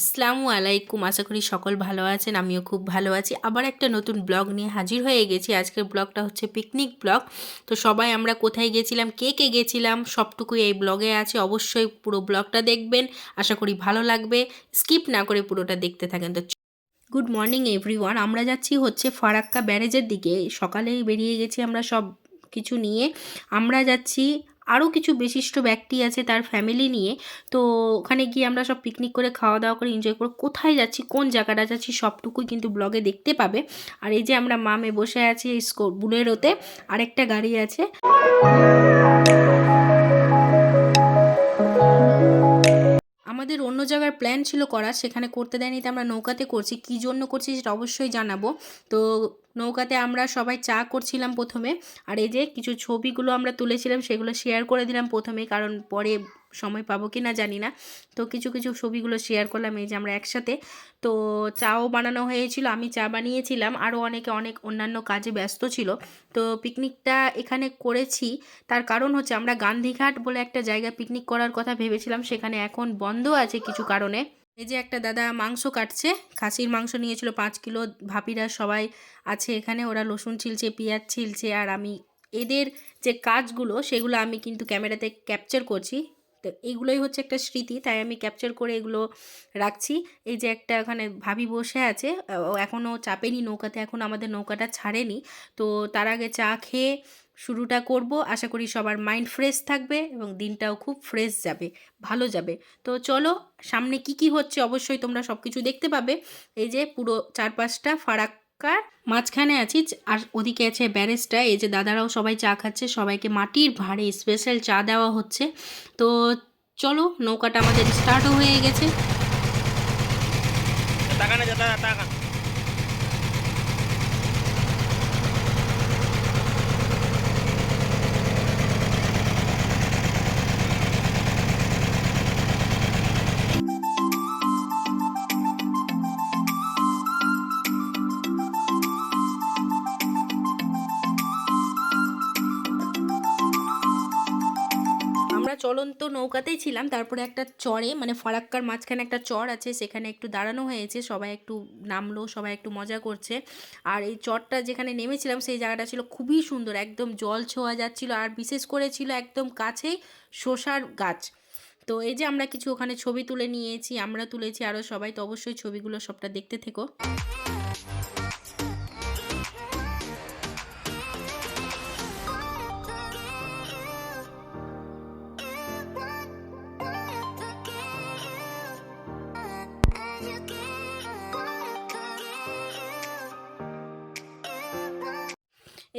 আসসালামু আলাইকুম। আশা করি সকল ভালো আছেন, আমিও খুব ভালো আছি। আবার একটা নতুন ব্লগ নিয়ে হাজির হয়ে গেছি। আজকের ব্লগটা হচ্ছে পিকনিক ব্লগ। তো সবাই আমরা কোথায় গেছিলাম, কে কে গেছিলাম সবটুকুই এই ব্লগে আছে। অবশ্যই পুরো ব্লগটা দেখবেন। আশা করি ভালো লাগবে। স্কিপ না করে পুরোটা দেখতে থাকেন। তো গুড মর্নিং এভরিওয়ান। আমরা যাচ্ছি হচ্ছে ফারাক্কা ব্যারেজের দিকে। সকালেই বেরিয়ে গেছি আমরা সব কিছু নিয়ে। আমরা যাচ্ছি আরও কিছু বিশিষ্ট ব্যক্তি আছে তার ফ্যামিলি নিয়ে। তো ওখানে গিয়ে আমরা সব পিকনিক করে খাওয়া দাওয়া করে এনজয় করে কোথায় যাচ্ছি, কোন জায়গাটা যাচ্ছি সবটুকুই কিন্তু ব্লগে দেখতে পাবে। আর এই যে আমরা মামে বসে আছি স্কো, বুলেরোতে, আরেকটা গাড়ি আছে। আমাদের অন্য জায়গার প্ল্যান ছিল করা সেখানে করতে দেয়নি, তো আমরা নৌকাতে করছি। কী জন্য করছি সেটা অবশ্যই জানাব। তো নৌকাতে আমরা সবাই চা করছিলাম প্রথমে, আর এই যে কিছু ছবিগুলো আমরা তুলেছিলাম সেগুলো শেয়ার করে দিলাম প্রথমে, কারণ পরে সময় পাবো কি না জানি না। তো কিছু কিছু ছবিগুলো শেয়ার করলাম এই যে আমরা একসাথে। তো চাও বানানো হয়েছিল, আমি চা বানিয়েছিলাম, আরও অনেকে, অনেক অন্যান্য কাজে ব্যস্ত ছিল। তো পিকনিকটা এখানে করেছি, তার কারণ হচ্ছে আমরা গান্ধীঘাট বলে একটা জায়গা পিকনিক করার কথা ভেবেছিলাম, সেখানে এখন বন্ধ আছে কিছু কারণে। এই যে একটা দাদা মাংস কাটছে, খাসির মাংস নিয়েছিল পাঁচ কিলো, ভাপিরা সবাই আছে এখানে, ওরা রসুন ছিলছে, পেঁয়াজ ছিলছে, আর আমি এদের যে কাজগুলো সেগুলো আমি কিন্তু ক্যামেরাতে ক্যাপচার করছি। তো এইগুলোই হচ্ছে একটা স্মৃতি, তাই আমি ক্যাপচার করে এগুলো রাখছি। এই যে একটা ওখানে ভাবি বসে আছে এখনও চাপেনি নৌকাতে, এখন আমাদের নৌকাটা ছাড়েনি। তো তার আগে চা খেয়ে শুরুটা করব। আশা করি সবার মাইন্ড ফ্রেশ থাকবে এবং দিনটাও খুব ফ্রেশ যাবে, ভালো যাবে। তো চলো, সামনে কি কি হচ্ছে অবশ্যই তোমরা সব কিছু দেখতে পাবে। এই যে পুরো চারপাশটা ফারাক্কার, মাঝখানে আছি আর ওদিকে আছে ব্যারেজটা এই যে দাদারাও সবাই চা খাচ্ছে, সবাইকে মাটির ভাঁড়ে স্পেশাল চা দেওয়া হচ্ছে। তো চলো, নৌকাটা আমাদের স্টার্টও হয়ে গেছে। চলন্ত নৌকাতেই ছিলাম। তারপরে একটা চরে মানে ফরাক্কার মাঝখানে একটা চর আছে, সেখানে একটু দাঁড়ানো হয়েছে, সবাই একটু নামলো, সবাই একটু মজা করছে। আর এই চরটা যেখানে নেমেছিলাম, সেই জায়গাটা ছিল খুবই সুন্দর, একদম জল ছোঁয়া যাচ্ছিল, আর বিশেষ করে ছিল একদম কাছেই শসার গাছ। তো এই যে আমরা কিছু ওখানে ছবি তুলে নিয়েছি, আমরা তুলেছি আরও সবাই, তো অবশ্যই ছবিগুলো সবটা দেখতে থেকো।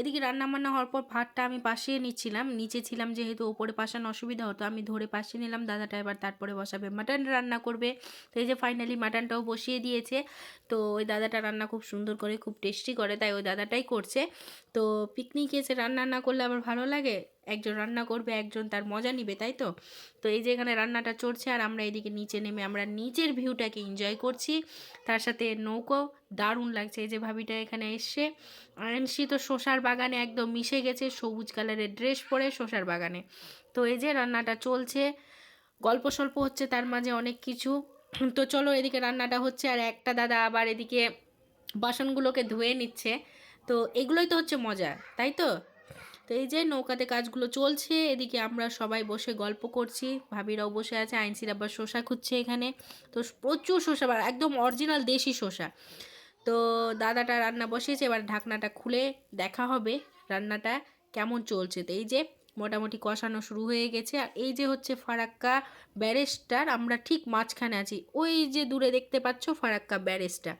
এদিকে রান্না বান্না হওয়ার পর ভাতটা আমি পাশিয়ে নিচ্ছিলাম। নিচে ছিলাম যেহেতু ওপরে পাশানো অসুবিধা হতো, আমি ধরে পাশিয়ে নিলাম, দাদাটা এবার তারপরে বসাবে। মাটন রান্না করবে। তো এই যে ফাইনালি মাটনটাও বসিয়ে দিয়েছে। তো ওই দাদাটা রান্না খুব সুন্দর করে, খুব টেস্টি করে, তাই ওই দাদাটাই করছে। তো পিকনিকে এসে রান্না না করলে আবার ভালো লাগে? একজন রান্না করবে, একজন তার মজা নিবে, তাই তো? তো এই যে এখানে রান্নাটা চড়ছে আর আমরা এদিকে নিচে নেমে আমরা নিচের ভিউটাকে এনজয় করছি। তার সাথে নৌকো, দারুণ লাগছে এই যে ভাবিটা এখানে এসছে। আয়নসি তো শশার বাগানে একদম মিশে গেছে, সবুজ কালারের ড্রেস পরে শশার বাগানে। তো এই যে রান্নাটা চলছে, গল্প সল্প হচ্ছে তার মাঝে অনেক কিছু। তো চলো এদিকে রান্নাটা হচ্ছে আর একটা দাদা আবার এদিকে বাসনগুলোকে ধুয়ে নিচ্ছে। তো এগুলোই তো হচ্ছে মজা, তাই তো? তো এই যে নৌকাতে কাজগুলো চলছে, এদিকে আমরা সবাই বসে গল্প করছি। ভাবিরাও বসে আছে, আইনসির আবার শসা খুঁজছে এখানে। তো প্রচুর শসা বা একদম অরিজিনাল দেশি শসা। তো দাদাটা রান্না বসিয়েছে, এবার ঢাকনাটা খুলে দেখা হবে রান্নাটা কেমন চলছে। তো এই যে মোটামুটি কষানো শুরু হয়ে গেছে। আর এই যে হচ্ছে ফারাক্কা ব্যারেজটার আমরা ঠিক মাঝখানে আছি। ওই যে দূরে দেখতে পাচ্ছ ফারাক্কা ব্যারেজটা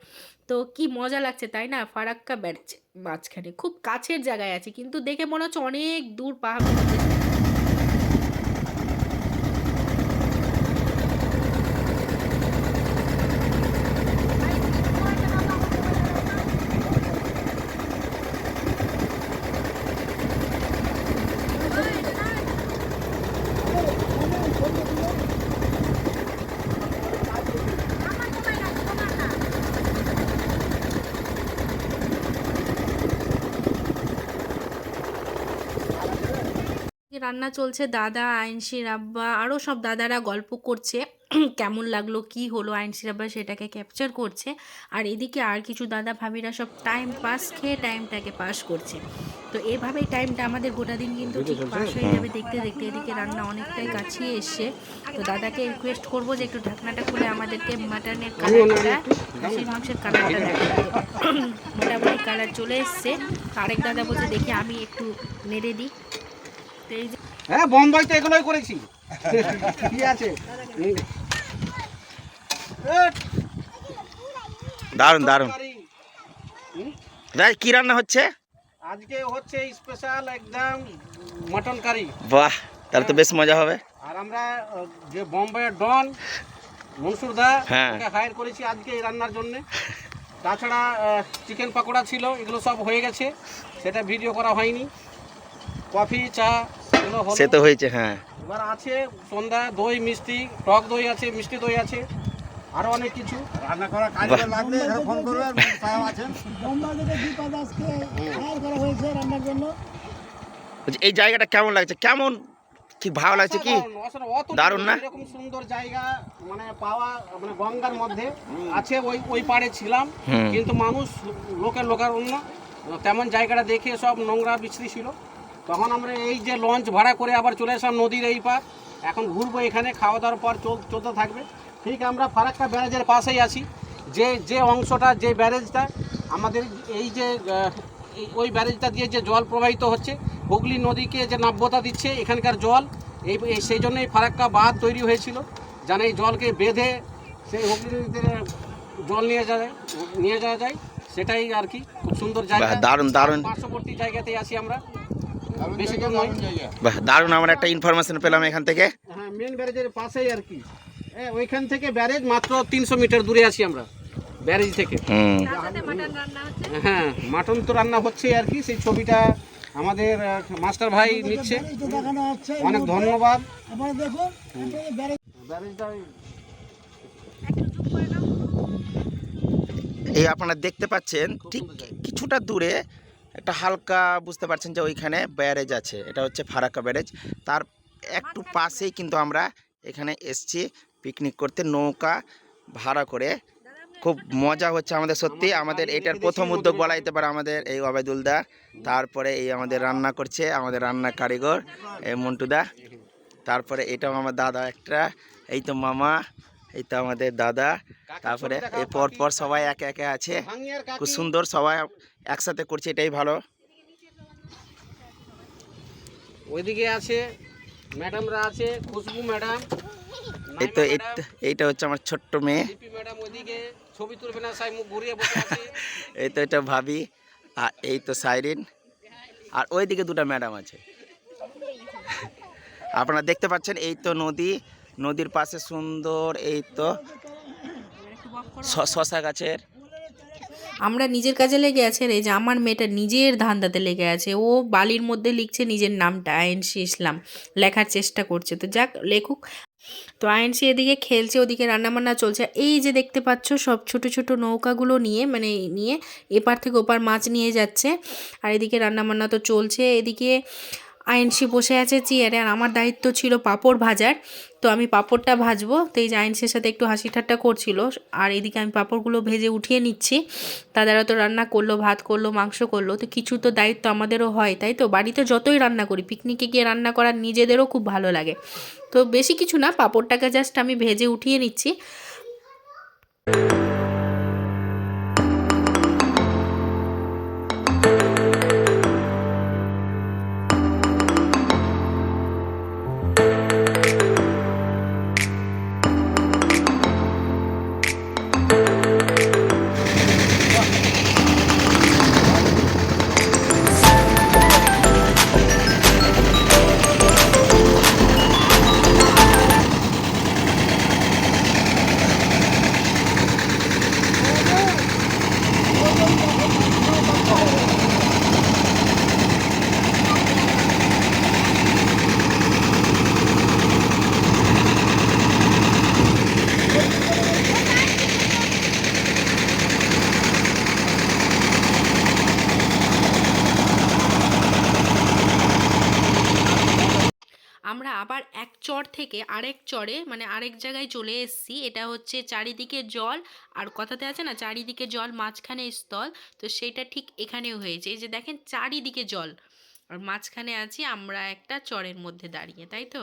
তো কি মজা লাগছে, তাই না? ফারাক্কা ব্যারেজ মাঝখানে। খুব কাছের জায়গায় আছি, কিন্তু দেখে মনে হচ্ছে অনেক দূর পাহাড়। রান্না চলছে দাদা আইনশি রাব্বা আরও সব দাদারা গল্প করছে। কেমন লাগল কি হলো আইনসির আবার সেটাকে ক্যাপচার করছে। আর এদিকে আর কিছু দাদা ভাবিরা সব টাইম পাস খেয়ে টাইমটাকে পাস করছে। তো এভাবেই টাইমটা আমাদের গোটা দিন কিন্তু ঠিক পাস হয়ে যাবে দেখতে দেখতে। এদিকে রান্না অনেকটাই কাছিয়ে এসছে। তো দাদাকে রিকোয়েস্ট করব যে একটু ঢাকনাটা খুলে আমাদেরকে মাটনের কালারটা খাসির মাংসের কালারটা দেখাতে মোটামুটি কালার চলে এসছে। আরেক দাদা বলছে দেখি আমি একটু নেড়ে দিই। তো হ্যাঁ বোম্বাইতে এগুলোই করেছি। কি আছে? দারুণ দারুণ। তরকারি। কি রান্না হচ্ছে? আজকে হচ্ছে স্পেশাল একদম মটন কারি বাহ তাহলে তো বেশ মজা হবে। আর আমরা যে বোম্বাইয়ের ডন মনসুর দা হ্যাঁ। হায়ার করেছি আজকে এই রান্নার জন্য। তাছাড়া চিকেন পাকোড়া ছিল এগুলো সব হয়ে গেছে। সেটা ভিডিও করা হয়নি। কফি চা সে তো হয়েছে হ্যাঁ। এবার আছে সন্ধ্যা দই মিষ্টি টক দই আছে মিষ্টি দই আছে আরও অনেক কিছু। রান্না করা কারিগর লাগলে ফোন করবেন তাও আছেন? বলছি, এই জায়গাটা কেমন লাগছে? কেমন? কি ভালো লাগছে কি? দারুণ না? এরকম সুন্দর জায়গা মানে পাওয়া মানে গঙ্গার মধ্যে আছে ওই ওই পাড়ে ছিলাম। কিন্তু মানুষ লোকের লোকার অন্য তেমন জায়গাটা দেখে সব নোংরা বিছড়ি ছিল। তখন আমরা এই যে লঞ্চ ভাড়া করে আবার চলে আসলাম নদীর এই পার এখন ঘুরবো এখানে খাওয়া দাওয়ার পর চল চলতে থাকবে। ঠিক আমরা ফারাক্কা ব্যারেজের পাশেই আছি। যে যে অংশটা যে ব্যারেজটা আমাদের এই যে ওই ব্যারেজটা দিয়ে যে জল প্রবাহিত হচ্ছে হুগলি নদীকে যে নাব্যতা দিচ্ছে এখানকার জল এই এই- সেই জন্যই ফারাক্কা বাঁধ তৈরি হয়েছিল যেন এই জলকে বেঁধে সেই হুগলি নদীতে জল নিয়ে যায় নিয়ে যাওয়া যায় সেটাই আর কি খুব সুন্দর জায়গা। দারুণ, দারুণ। পার্শ্ববর্তী জায়গাতেই আছি আমরা। বাহ দারুণ আমরা একটা ইনফরমেশন পেলাম এখান থেকে। হ্যাঁ মেন ব্যারেজের পাশেই আর কি। হ্যাঁ ওইখান থেকে ব্যারেজ মাত্র তিনশো মিটার দূরে আছি আমরা ব্যারেজ থেকে। হ্যাঁ মাটন তো রান্না হচ্ছে আর কি সেই ছবিটা আমাদের মাস্টার ভাই নিচ্ছে। অনেক ধন্যবাদ। এই আপনারা দেখতে পাচ্ছেন ঠিক কিছুটা দূরে একটা হালকা বুঝতে পারছেন যে ওইখানে ব্যারেজ আছে এটা হচ্ছে ফারাক্কা ব্যারেজ। তার একটু পাশেই কিন্তু আমরা এখানে এসছি পিকনিক করতে নৌকা ভাড়া করে। খুব মজা হচ্ছে আমাদের সত্যি আমাদের এটার প্রথম উদ্যোগ বলা যেতে পারে আমাদের এই ওবায়দুলদা। তারপরে এই আমাদের রান্না করছে আমাদের রান্না কারিগর এই মন্টুদা। তারপরে এটাও আমার দাদা একটা এই তো মামা এই তো আমাদের দাদা তারপরে এই পর পর সবাই একে একে আছে। খুব সুন্দর সবাই একসাথে করছে এটাই ভালো। ওইদিকে আছে ম্যাডামরা আছে খুশবু ম্যাডাম এই তো এইটা হচ্ছে আমার ছোট্ট মেয়ে। ম্যাডাম ওইদিকে ছবি তুলবে না ঘুরিয়ে বসে আছে। এই তো এটা ভাবি আর এই তো সাইরিন আর ওইদিকে দুটো ম্যাডাম আছে। আপনারা দেখতে পাচ্ছেন এই তো নদী নদীর পাশে সুন্দর এই তো শশা গাছের। আমরা নিজের কাজে লেগে আছে রে যে আমার মেয়েটা নিজের ধান্দাতে লেগে আছে, ও বালির মধ্যে লিখছে নিজের নামটা আইনসি ইসলাম, লেখার চেষ্টা করছে। তো যাক, লেখুক। তো আইনসি এদিকে খেলছে, ওদিকে রান্নাবান্না চলছে। এই যে দেখতে পাচ্ছ, সব ছোট ছোট নৌকাগুলো নিয়ে মানে নিয়ে এপার থেকে ওপার মাছ নিয়ে যাচ্ছে। আর এদিকে রান্নাবান্না তো চলছে। এদিকে আইনসি বসে আছে চেয়ারে আর আমার দায়িত্ব ছিল পাঁপড় ভাজার। তো আমি পাঁপড়টা ভাজবো। তো এই যে আইনসের সাথে একটু হাসি ঠাট্টা করছিল। আর এদিকে আমি পাঁপড়গুলো ভেজে উঠিয়ে নিচ্ছি। দাদারা তো রান্না করল, ভাত করল, মাংস করল। তো কিছু তো দায়িত্ব আমাদেরও হয়, তাই তো? বাড়িতে যতই রান্না করি, পিকনিকে গিয়ে রান্না করার নিজেদেরও খুব ভালো লাগে। তো বেশি কিছু না, পাঁপড়টাকে জাস্ট আমি ভেজে উঠিয়ে নিচ্ছি। থেকে আরেক চরে মানে আরেক জায়গায় চলে এসেছি। এটা হচ্ছে চারিদিকে জল, আর কথাতে আছে না, চারিদিকে জল, মাঝখানে স্থল। তো সেটা ঠিক এখানেও হয়েছে। এই যে দেখেন, চারিদিকে জল। আর মাঝখানে আছি আমরা একটা চরের মধ্যে দাঁড়িয়ে, তাই তো?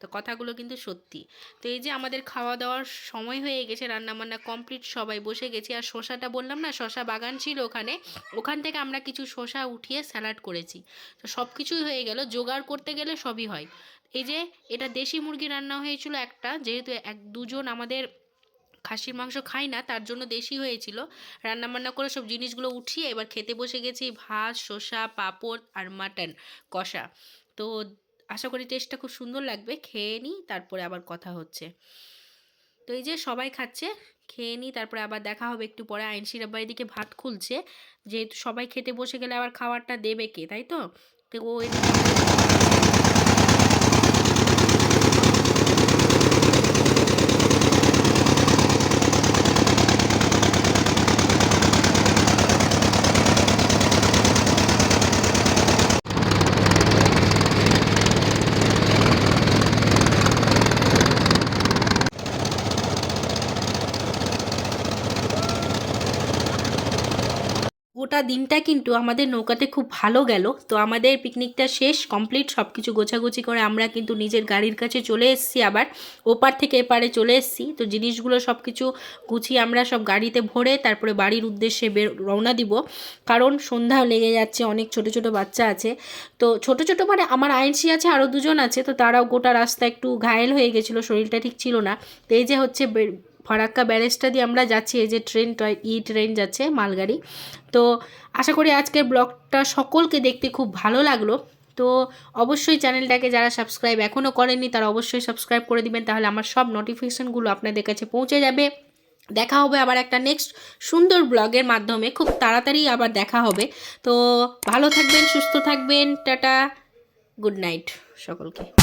তো কথাগুলো কিন্তু সত্যি। তো এই যে আমাদের খাওয়া দাওয়ার সময় হয়ে গেছে, রান্নাবান্না কমপ্লিট সবাই বসে গেছি। আর শশাটা বললাম না, শশা বাগান ছিল ওখানে। ওখান থেকে আমরা কিছু শশা উঠিয়ে স্যালাড করেছি। তো সব কিছুই হয়ে গেল, জোগাড় করতে গেলে সবই হয়। এই যে এটা দেশি মুরগি রান্না হয়েছিল একটা, যেহেতু এক দুজন আমাদের খাসির মাংস খাই না, তার জন্য দেশি হয়েছিল। রান্না বান্না করে সব জিনিসগুলো উঠিয়ে এবার খেতে বসে গেছি ভাত, শসা, পাঁপড় আর মাটন, কষা। তো আশা করি টেস্টটা খুব সুন্দর লাগবে, খেয়ে নিই, তারপরে আবার কথা হচ্ছে। তো এই যে সবাই খাচ্ছে, খেয়ে নিই, তারপরে আবার দেখা হবে একটু পরে। আইনশির আব্বা এদিকে ভাত খুলছে, যেহেতু সবাই খেতে বসে গেলে আবার খাবারটা দেবে কে, তাই তো? তো ও এদিকে দিনটা কিন্তু আমাদের নৌকাতে খুব ভালো গেল। তো আমাদের পিকনিকটা শেষ কমপ্লিট সব কিছু গোছাগুছি করে আমরা কিন্তু নিজের গাড়ির কাছে চলে এসেছি আবার। ওপার থেকে এপারে চলে এসেছি। তো জিনিসগুলো সব কিছু গুছিয়ে আমরা সব গাড়িতে ভরে তারপরে বাড়ির উদ্দেশ্যে বের, রওনা দিব। কারণ সন্ধ্যা লেগে যাচ্ছে, অনেক ছোট ছোট বাচ্চা আছে। তো ছোট ছোট মানে আমার আইনসি আছে আরও দুজন আছে। তো তারাও গোটা রাস্তা একটু ঘায়েল হয়ে গেছিল, শরীরটা ঠিক ছিল না। তো এই যে হচ্ছে ফারাক্কা ব্যারেজটা দিয়ে আমরা যাচ্ছি, এই যে ট্রেনটা ই ট্রেন যাচ্ছে, মালগাড়ি। তো আশা করি আজকের ব্লগটা সকলকে দেখতে খুব ভালো লাগল। তো অবশ্যই চ্যানেলটাকে যারা সাবস্ক্রাইব এখনও করেননি, তারা অবশ্যই সাবস্ক্রাইব করে দিবেন, তাহলে আমার সব নোটিফিকেশানগুলো আপনাদের কাছে পৌঁছে যাবে। দেখা হবে আবার একটা নেক্সট সুন্দর ব্লগের মাধ্যমে, খুব তাড়াতাড়ি আবার দেখা হবে। তো ভালো থাকবেন, সুস্থ থাকবেন, টাটা গুড নাইট সকলকে।